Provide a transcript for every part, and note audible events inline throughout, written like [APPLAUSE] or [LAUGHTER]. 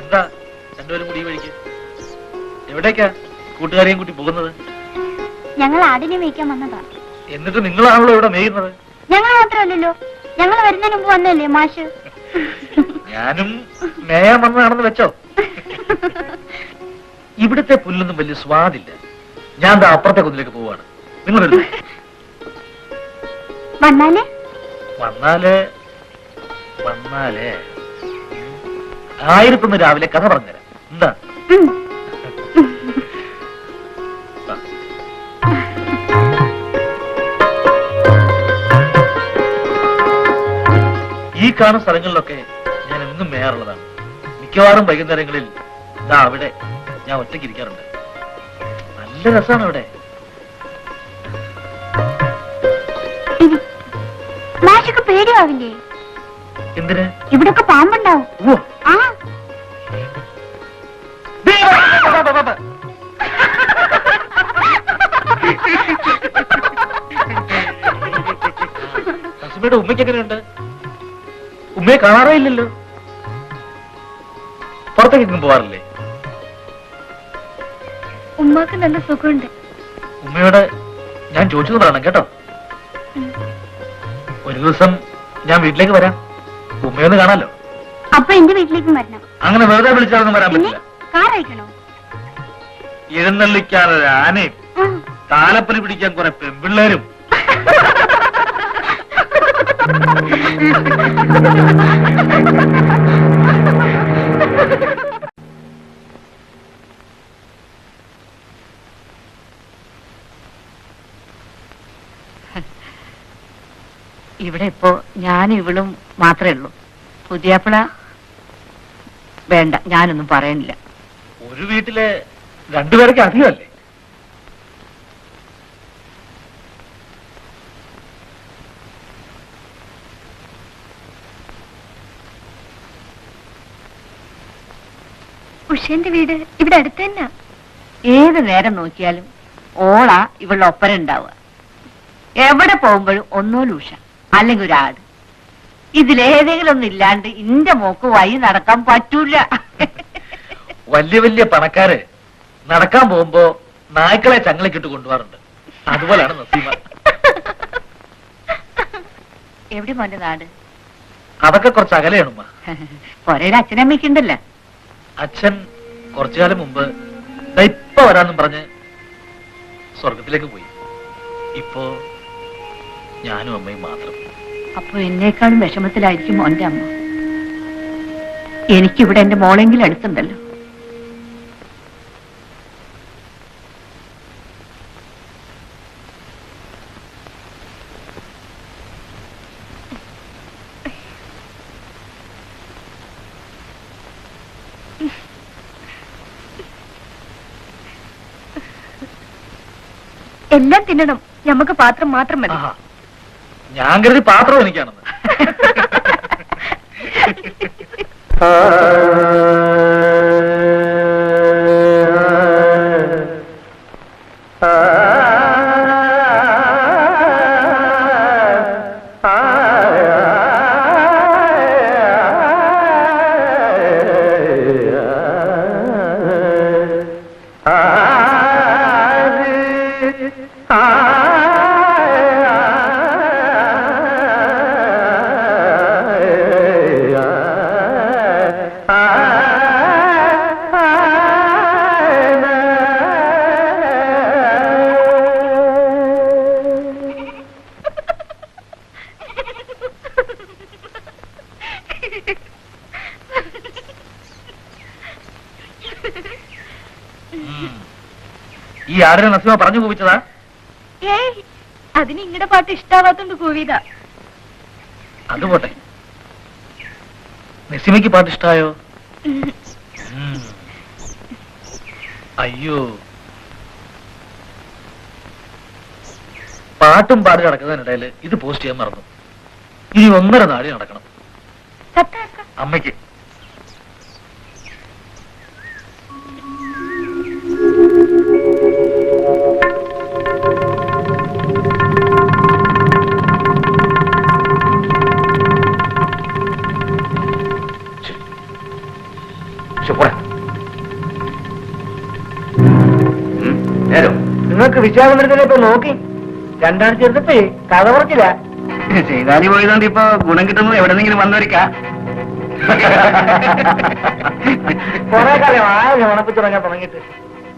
എന്താ? രണ്ടുപേരും കൂടി ഈ വഴിക്ക്. എവിടേക്കാ കൂട്ടുകാരെയും കൂട്ടി പോകുന്നത്? ഞങ്ങൾ ആടിനെ മേയ്ക്കാൻ വന്നതാ. എന്നിട്ട് നിങ്ങളാണല്ലോ ഇവിടെ മേയുന്നത്? ഞങ്ങൾ മാത്രമല്ലല്ലോ. ഞങ്ങൾ വരുന്നതിന് മുമ്പ് വന്നല്ലേ മാഷ്? ഞാനും മേയാൻ വന്നതാണെന്ന് വെച്ചോ. ഇവിടുത്തെ പുല്ലൊന്നും വലിയ സ്വാദില്ല. ഞാൻ ദാ അപ്പുറത്തെ കുന്നിലേക്ക് പോവാണ്. നിങ്ങൾ വന്നാലേ? വന്നാൽ? വന്നാലേ? ആയിരത്തൊന്ന് രാവിലെ കഥ പറഞ്ഞുതരാം. എന്താ? ഈ കാണുന്ന സ്ഥലങ്ങളിലൊക്കെ ഞാൻ എന്നും മേയാറുള്ളതാണ്. മിക്കവാറും വൈകുന്നേരങ്ങളിൽ ഇതാ അവിടെ ഞാൻ ഒറ്റയ്ക്ക് ഇരിക്കാറുണ്ട്. നല്ല രസമാണ് പേടിയാവില്ലേ എന്തിന്? ഇവിടൊക്കെ പാമ്പുണ്ടാവും. ഉമ്മയ്ക്ക് എങ്ങനെയുണ്ട്? ഉമ്മയെ കാണാറേ ഇല്ലല്ലോ. പുറത്തേക്ക് എങ്ങും പോവാറില്ലേ? ഉമ്മാക്ക് നല്ല സുഖമുണ്ട്. ഉമ്മയോട് ഞാൻ ചോദിച്ചതാണ് കേട്ടോ. ഒരു ദിവസം ഞാൻ വീട്ടിലേക്ക് വരാം. ഉമ്മയൊന്ന് കാണാലോ? അപ്പൊ എന്റെ വീട്ടിലേക്കും വരണം. അങ്ങനെ വെറുതെ വിളിച്ചാലൊന്നും വരാൻ പറ്റില്ല. കാർ അയക്കണോ? എഴുന്നള്ളിക്കാനൊരു ആനയും ആ. താലപ്പലി പിടിക്കാൻ കുറെ പെൺപിള്ളേരും. ഇവിടെ ഇപ്പോ ഞാൻ ഇവളും മാത്രമേ ഉള്ളൂ. പുതിയാപ്പിള വേണ്ട ഞാനൊന്നും പറയണില്ല. ഒരു വീട്ടിലെ രണ്ടുപേരൊക്കെ അധികമല്ലേ? ഉഷേന്റെ വീട് ഇവിടെ അടുത്ത് തന്നെ? ഏത് നേരം നോക്കിയാലും ഓളാ ഇവളുടെ ഒപ്പര ഉണ്ടാവുക. എവിടെ പോകുമ്പോഴും ഒന്നോ ലൂഷ അല്ലെങ്കിൽ ഒരു ആട് ഇതിലേതെങ്കിലും ഒന്നും ഇല്ലാണ്ട് ഇന്റെ മോക്ക് വഴി നടക്കാൻ പറ്റൂല. വലിയ വലിയ പണക്കാര് നടക്കാൻ പോകുമ്പോ നായ്ക്കളെ ചങ്ങലക്കിട്ട് കൊണ്ടുപോകാറുണ്ട്. അതുപോലാണ് നസീമ. എവിടെ മോന്റെ നാട്? അതൊക്കെ കുറച്ച് അകലെയാണ് ഉമ്മ. പൊരയിൽ അച്ഛനമ്മയ്ക്കുണ്ടല്ലോ അച്ഛൻ കുറച്ചു കാലം മുമ്പ് ദാ ഇപ്പൊ വരാന്നും പറഞ്ഞ് സ്വർഗത്തിലേക്ക് പോയി. ഇപ്പോ ഞാനും അമ്മയും മാത്രം. അപ്പൊ എന്നേക്കാളും വിഷമത്തിലായിരിക്കും മോന്റെ അമ്മ. എനിക്കിവിടെ എന്റെ മോളെങ്കിലും അടുത്തുണ്ടല്ലോ എല്ലാം തിന്നണം. നമുക്ക് പാത്രം മാത്രം മതി. ഞാൻ കരുതി പാത്രം എനിക്കാണെന്ന്. [LAUGHS] [LAUGHS] ആടിനെ നസീമ പറഞ്ഞു കൂവിച്ചതാ? ഏയ് അതിന് ഇങ്ങടെ പാട്ട് ഇഷ്ടാവാത്തോണ്ട് കൂവിയതാ. അത് പോട്ടെ നസീമയ്ക്ക് പാട്ട് ഇഷ്ടായോ? ഉം. അയ്യോ. പാട്ടും പാടി നടക്കുന്നതിനിടയിൽ ഇത് പോസ്റ്റ് ചെയ്യാൻ മറന്നു. ഇനി ഒന്നര നാടി നടക്കണം. അമ്മയ്ക്ക്. നേരോ? നിങ്ങൾക്ക് വിശ്വാസമെടുത്തിനെ ഇപ്പൊ നോക്കി. രണ്ടാഴ്ച എടുത്തിട്ടേ കഥ കുറച്ചില്ല ചെയ്താലി പോയതുകൊണ്ട് ഇപ്പൊ ഗുണം കിട്ടുന്നത് എവിടെന്നെങ്കിലും വന്നൊരിക്കാ. കൊറേ കാലം ആരും ഉണപ്പിച്ച് തുടങ്ങാൻ തുടങ്ങിയിട്ട്.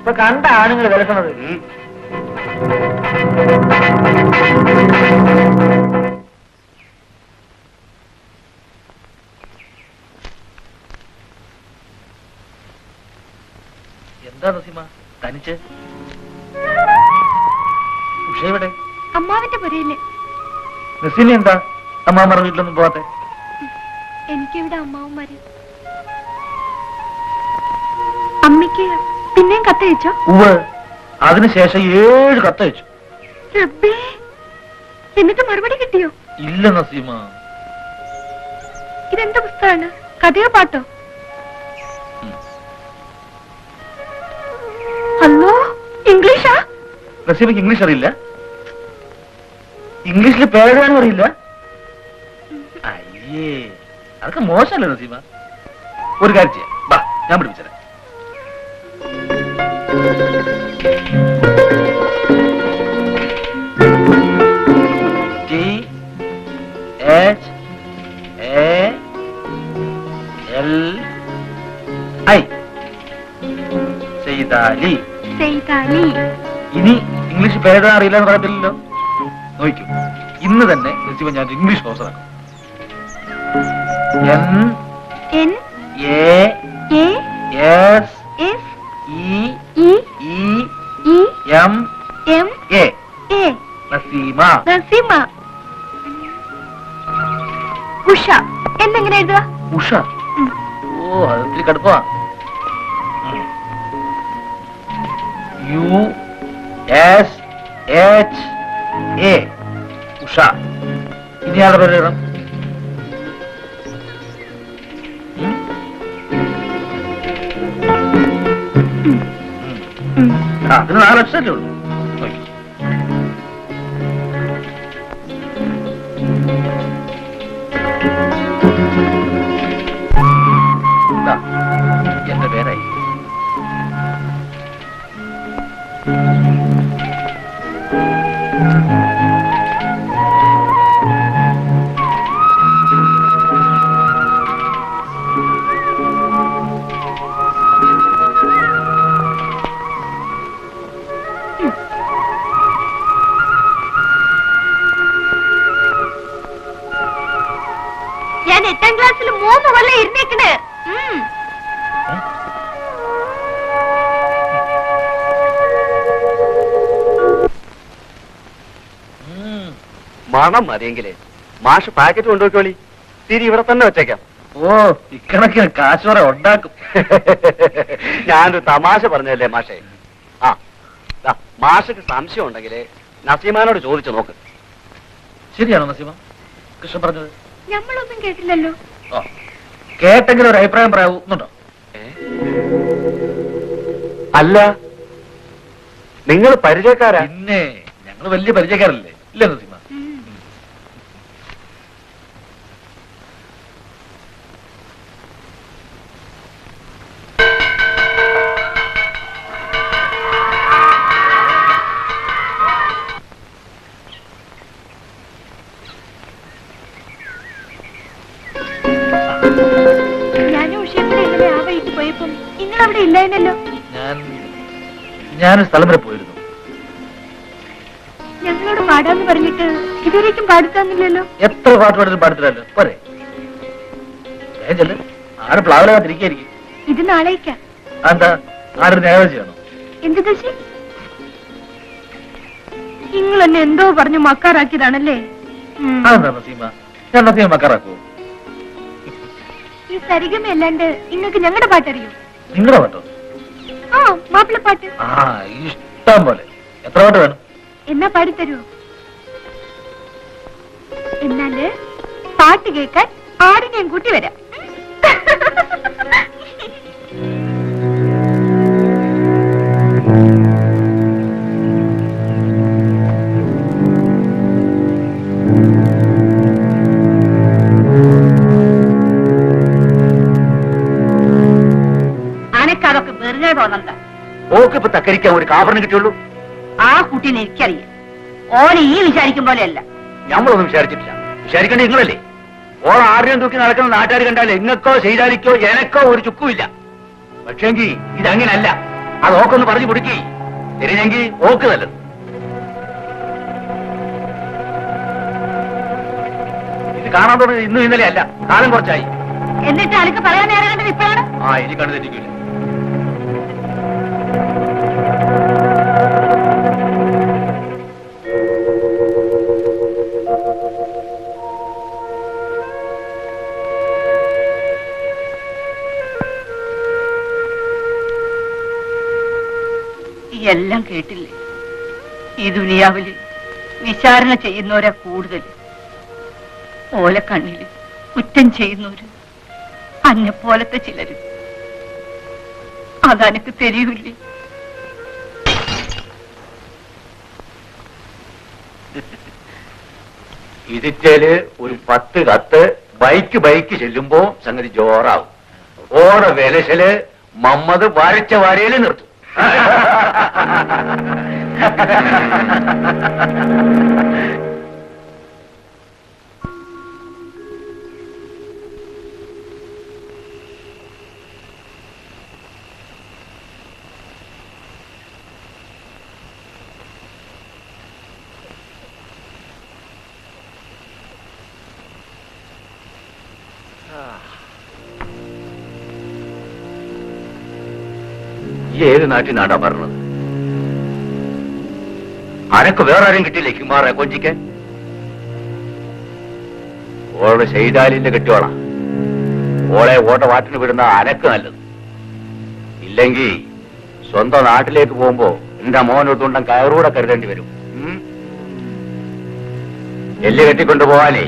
ഇപ്പൊ കണ്ട ആണുങ്ങൾ വിലക്കണത് അമ്മാവിന്റെ പുരയിൽ. നസീമ എന്താ? അമ്മാമ്മയുടെ വീട്ടിലൊന്നും പോവാത്തെ? എനിക്കിവിടെ അമ്മാവന്മാര് അമ്മയ്ക്ക് പിന്നെയും കത്തയച്ചോ ഉവ് അതിനുശേഷം ഏഴ് കത്തയച്ചു റബ്ബേ എന്നിട്ട് മറുപടി കിട്ടിയോ? ഇല്ല നസീമ. ഇതെന്ത് പുസ്തകമാണ്? കഥയോ പാട്ടോ? അല്ലോ ഇംഗ്ലീഷാ? നസീമയ്ക്ക് ഇംഗ്ലീഷ് അറിയില്ല. ഇംഗ്ലീഷിൽ പേരെഴുതാനും അറിയില്ല? അയ്യേ അതൊക്കെ മോശമല്ലേ നസീമ ഒരു കാര്യം ചെയ്യാം. വാ ഞാൻ പിടിപ്പിച്ചത് T H A L I Saithali. Saithali. ഇനി ഇംഗ്ലീഷ് പേരെഴുതാൻ അറിയില്ല എന്ന് പറയത്തില്ലല്ലോ നോക്കൂ ഇന്ന് തന്നെ ഋഷിവൻ ഞാൻ English കോഴ്സാക്കും N N A A S S E E E E M M A. A. Naseema. Naseema. Usha. എന്നെങ്ങനെ എഴുതുക? ഉഷ. ഓ അത് ഇത്തിരി കടുപ്പമാ U S H A. Usha. ഇനി എന്റെ പേരായി. മണം മതിയെങ്കിലേ മാഷ് പാക്കറ്റ് കൊണ്ടുപോയിക്കോളി. തിരി ഇവിടെ തന്നെ വെച്ചേക്കാം. ഓ ഇക്കണക്കിന് കാശോറെ ഉണ്ടാക്കും. ഞാനൊരു തമാശ പറഞ്ഞല്ലേ മാഷേ? ആ മാഷക്ക് സംശയം ഉണ്ടെങ്കിലേ നസീമാനോട് ചോദിച്ചു നോക്ക്. ശരിയാണോ നസീമ? കൃഷ്ണൻ പറഞ്ഞത്? ഞമ്മളൊന്നും കേട്ടില്ലല്ലോ. ഓ കേട്ടെങ്കിലും ഒരു അഭിപ്രായം പറയാവുന്നുണ്ടോ അല്ല നിങ്ങൾ പരിചയക്കാരാ? പിന്നെ ഞങ്ങൾ വലിയ പരിചയക്കാരല്ലേ? ഇല്ലേ നസീമ ഞാൻ ഞാനൊരു സ്ഥലം വരെ പാടാന്ന് പറഞ്ഞിട്ട് ഇതുവരേക്കും പാടിത്തന്നില്ലല്ലോ? എത്ര പാട്ട് പാടിലും പാടത്തില്ലല്ലോ പോരെ. വേഗം ചെല്ല്. ആട് പ്ലാവിലാകാതിരിക്കായിരിക്കും ഇത് നാളേക്കാ. എന്താ ആടൊരു ഞായറാഴ്ച ചെയ്യണോ എന്ത് ദശി നിങ്ങൾ എന്നെ എന്തോ പറഞ്ഞു മക്കാറാക്കിയതാണല്ലേ? ഉം. അതെന്താ നസീമ? ഞാൻ നസീമ ഈ സരിഗമ അല്ലാണ്ട് നിങ്ങൾക്ക് ഞങ്ങളുടെ പാട്ടറിയോ? നിങ്ങളുടെ പാട്ടോ? ആ മാപ്പിളപ്പാട്ട്. ആ ഇഷ്ടം പോലെ. എത്ര പാട്ട് വേണം? എന്നാ പാടിത്തരുമോ എന്നാൽ പാട്ട് കേൾക്കാൻ ആടിനെയും കൂട്ടി വരാം. അനക്കതൊക്കെ വെറുതെ തോന്നണ്ട. ഓക്ക് ഇപ്പൊ തക്കരിക്കാൻ ഒരു കാഫറിന് കിട്ടിയുള്ളൂ. ആ കുട്ടീനെ എനിക്കറിയാം. ഓനെ ഈ വിചാരിക്കും പോലെയല്ല. ഞമ്മളൊന്നും വിചാരിച്ചിട്ടില്ല. വിചാരിക്കേണ്ട നിങ്ങളല്ലേ? ഓൾ ആരെയും തൂക്കി നടക്കുന്ന നാട്ടുകാർ കണ്ടാൽ എങ്ങക്കോ ചെയ്താലിക്കോ എനക്കോ ഒരു ചുക്കുമില്ല. പക്ഷേങ്കി ഇതങ്ങനല്ല. അത് ഓക്കൊന്ന് പറഞ്ഞു കൊടുക്കി തിരിഞ്ഞെങ്കിൽ ഓക്ക് നല്ലത്. ഇത് കാണാൻ തുടങ്ങി ഇന്നും ഇന്നലെ അല്ല കാലം കുറച്ചായി. എന്നിട്ട് അനക്ക് പറയാൻ നേരം ഇപ്പോഴാണ്? ആ ഇനി കണ്ടു തെറ്റിക്കില്ല എല്ലാം കേട്ടില്ലേ? ഈ ദുനിയാവിൽ വിചാരണ ചെയ്യുന്നവരാ കൂടുതൽ. ഓലക്കണ്ണിൽ കണ്ണിൽ കുറ്റം ചെയ്യുന്നവര് അന്നെ പോലത്തെ ചിലര്. അതനക്ക് തെരിയില്ലേ ഇതിറ്റേൽ ഒരു പത്ത് കത്ത് ബൈക്ക് ബൈക്ക് ചെല്ലുമ്പോ സംഗതി ജോറാവും. ഓട വിലശൽ മമ്മത് വരച്ച വരയിൽ നിർത്തും. ഈ [LAUGHS] ഏത് നാട്ടിൽ നാടാ പറഞ്ഞത് അനക്ക് വേറെ ആരും കിട്ടിയില്ലേ ഹിമാറെ കൊഞ്ചിക്ക്? ഓളെ ശൈതാലിന്റെ കെട്ടിയോളാ. ഓളെ ഓട്ട വാട്ടിന് വിടുന്ന അനക്ക് നല്ലത്. ഇല്ലെങ്കിൽ സ്വന്തം നാട്ടിലേക്ക് പോകുമ്പോ എന്റെ മോനൊത്തുണ്ടം കയറൂടെ കരുതേണ്ടി വരും? എല്ല് കെട്ടിക്കൊണ്ടു പോവാനേ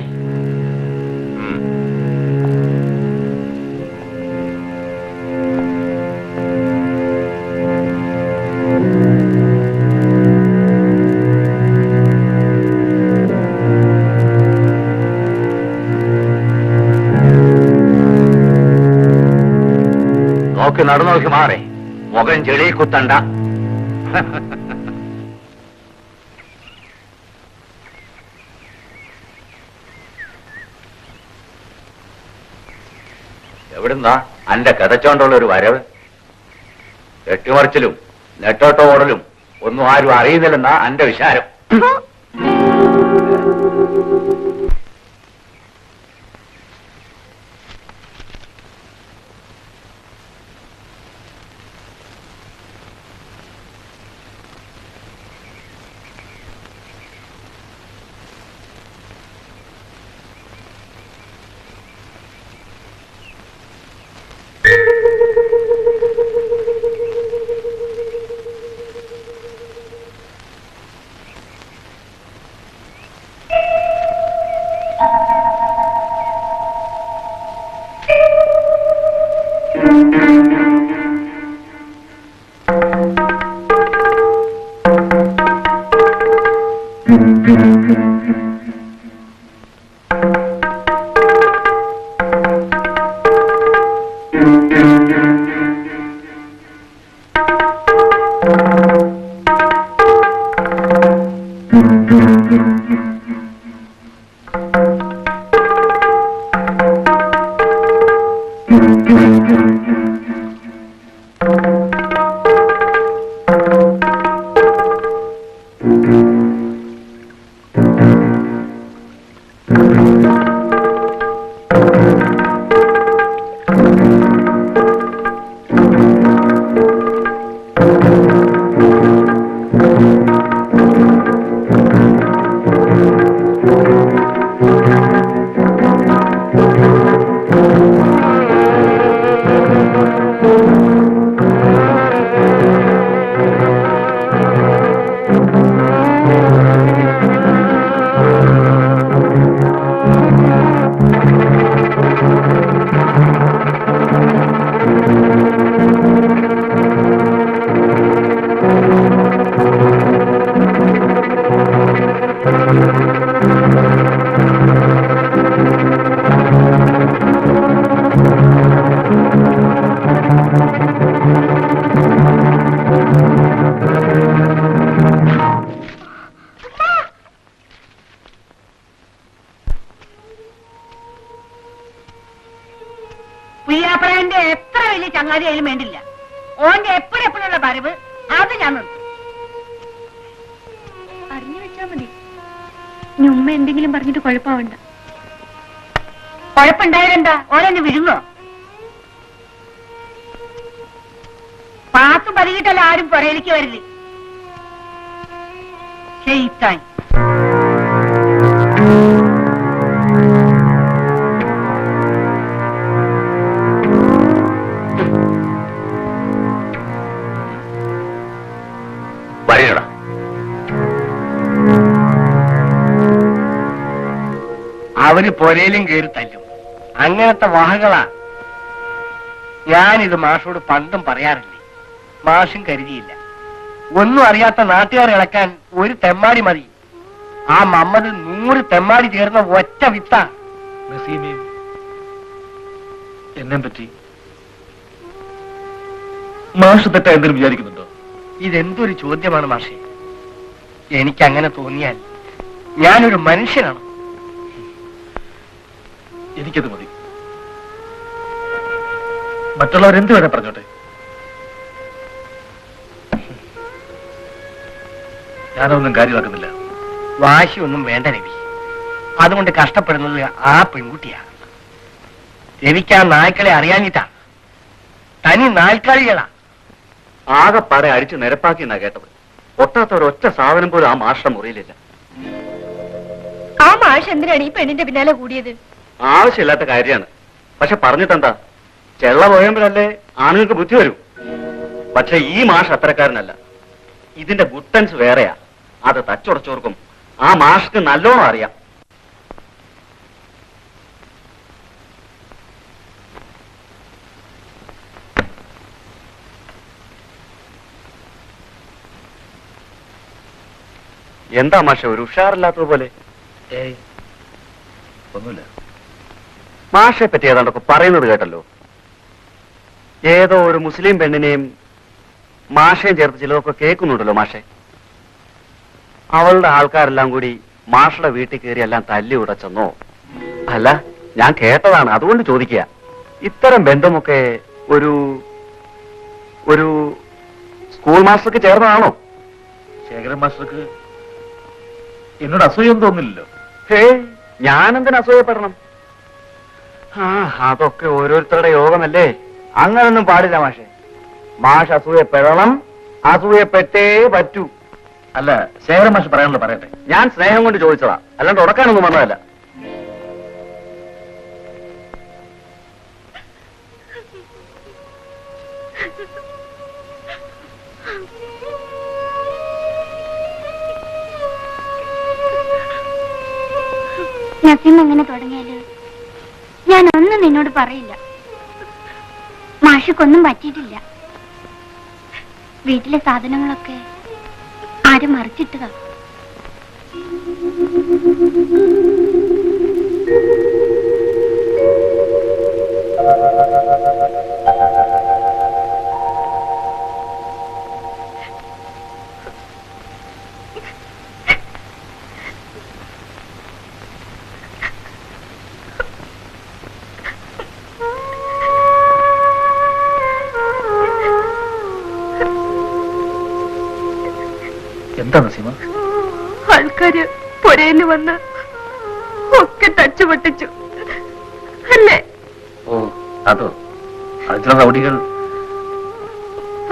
നോക്കി നടന്നോക്കി മാറി. മുഖം ചെളി കുത്തണ്ട. എവിടുന്നാ? അന്റെ കഥച്ചോണ്ടുള്ള ഒരു വരവ്. കെട്ടിമറിച്ചിലും നെട്ടോട്ടോ ഓടലും ഒന്നും ആരും അറിയുന്നില്ലെന്നാ അന്റെ വിചാരം. Mm-hmm. വലിയ ചങ്ങാതി വേണ്ടില്ല. ഓന്റെ എപ്പോഴെപ്പോഴുള്ള വരവ് അത് ഞാൻ അറിഞ്ഞു വെച്ചാ മതി. ഇനി ഉമ്മ എന്തെങ്കിലും പറഞ്ഞിട്ട് കുഴപ്പമാവണ്ട. കുഴപ്പമുണ്ടായാലെന്താ? ഓരെന്നെ വിഴുങ്ങോ? പാത്തും പതികിട്ടല്ല ആരും പുറയിലേക്ക് വരില്ലേ ചെയ്ത്താൻ അവന് പൊരയിലും കയറി തല്ലും. അങ്ങനത്തെ വാഹകളാ. ഞാനിത് മാഷോട് പണ്ടും പറയാറില്ലേ? മാഷും കരുതിയില്ല. ഒന്നും അറിയാത്ത നാട്ടുകാർ ഇളക്കാൻ ഒരു തെമ്മാടി മതി. ആ മമ്മദ് നൂറ് തെമ്മാടി ചേർന്ന ഒറ്റ വിത്ത. എന്നെ പറ്റി. മാഷ് തെറ്റ എന്തെങ്കിലും വിചാരിക്കുന്നുണ്ടോ? ഇതെന്തൊരു ചോദ്യമാണ് മാഷെ. എനിക്കങ്ങനെ തോന്നിയാൽ ഞാനൊരു മനുഷ്യനാണ്. എനിക്കത് മതി. മറ്റുള്ളവർ എന്ത് വേണേ പറഞ്ഞോട്ടെ. ഞാനൊന്നും കാര്യമാക്കുന്നില്ല. വാശിയൊന്നും വേണ്ട രവി. അതുകൊണ്ട് കഷ്ടപ്പെടുന്നത് ആ പെൺകുട്ടിയാണ് രവിക്ക് ആ നായ്ക്കളെ അറിയാഞ്ഞിട്ടാ. തനി ആകെ ആകെപ്പാടെ അടിച്ചു നിരപ്പാക്കി എന്നാ കേട്ടത്. ഒട്ടാത്ത ഒറ്റ സാധനം പോലും ആ മാഷ മുറിയിലില്ല. ആ മാഷ് എന്തിനാണ് ഈ പെണ്ണിന്റെ പിന്നാലെ കൂടിയത്? ആവശ്യമില്ലാത്ത കാര്യമാണ്. പക്ഷെ പറഞ്ഞിട്ടെന്താ? ചെള്ള പോയപ്പോഴല്ലേ ആണുങ്ങൾക്ക് ബുദ്ധി വരും. പക്ഷെ ഈ മാഷ് അത്തരക്കാരനല്ല. ഇതിന്റെ ഗുട്ടൻസ് വേറെയാ. അത് തച്ചുടച്ചോർക്കും ആ മാഷ്ക്ക് നല്ലോണം അറിയാം. എന്താ മാഷ ഒരു ഉഷാറില്ലാത്തതുപോലെ? ഏയ് ഒന്നുമില്ല. മാഷെ പറ്റി ഏതാണ്ടൊക്കെ പറയുന്നത് കേട്ടല്ലോ. ഏതോ ഒരു മുസ്ലിം പെണ്ണിനെയും മാഷയും ചേർത്ത് ചിലതൊക്കെ കേൾക്കുന്നുണ്ടല്ലോ മാഷെ. അവളുടെ ആൾക്കാരെല്ലാം കൂടി മാഷയുടെ വീട്ടിൽ കയറി എല്ലാം തല്ലി ഉടച്ചെന്നോ? അല്ല ഞാൻ കേട്ടതാണ് അതുകൊണ്ട് ചോദിക്കുക. ഇത്തരം ബന്ധമൊക്കെ ഒരു ഒരു സ്കൂൾ മാസ്റ്റർക്ക് ചേർന്നതാണോ? ശേഖരൻ മാസ്റ്റർക്ക് എന്നോട് അസൂയം തോന്നില്ലല്ലോ. ഹേ ഞാനെന്തിനു അസൂയപ്പെടണം? ആ അതൊക്കെ ഓരോരുത്തരുടെ യോഗമല്ലേ? അങ്ങനൊന്നും പാടില്ല മാഷെ. മാഷ് അസൂയപ്പെടണം അസൂയപ്പെട്ടേ പറ്റൂ. അല്ല ശേഖരൻ മാഷ് പറയാനുള്ള പറയട്ടെ. ഞാൻ സ്നേഹം കൊണ്ട് ചോദിച്ചതാ. അല്ലാണ്ട് ഉടക്കാനൊന്നും വന്നതല്ല. നസീം എങ്ങനെ തുടങ്ങിയാൽ ഞാൻ നിന്നോട് പറയില്ല. മാഷിക്കൊന്നും പറ്റിയിട്ടില്ല. വീട്ടിലെ സാധനങ്ങളൊക്കെ ആരും മറിച്ചിട്ടതാ. എന്താ നസീമ ആൾക്കാര് പുരയിൽ വന്ന് ഒക്കെ തച്ചു പൊട്ടിച്ചു അല്ലേ? ഓ അതോ? അതിലെ റൗഡികൾ?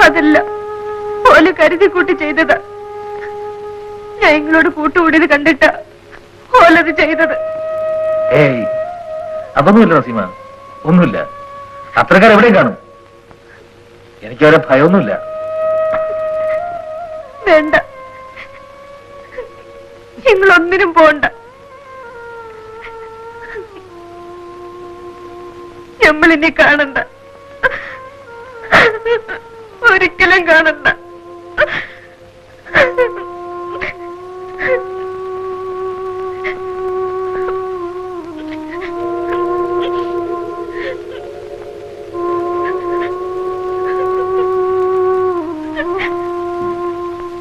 അതല്ല. ഓൽ കരുതി കൂട്ടി ചെയ്തതാ. ഞാൻ നിങ്ങളോട് കൂട്ടുകൂടിയത് കണ്ടിട്ട ഓലത് ചെയ്തത്. ഏയ് അതൊന്നുമില്ല നസീമ ഒന്നുമില്ല. അത്രക്കാർ എവിടെയും കാണും. എനിക്ക് അവരെ ഭയമൊന്നുമില്ല. വേണ്ട. നിങ്ങളൊന്നിനും പോണ്ട. നമ്മളിനി കാണണ്ട. ഒരിക്കലും കാണണ്ട.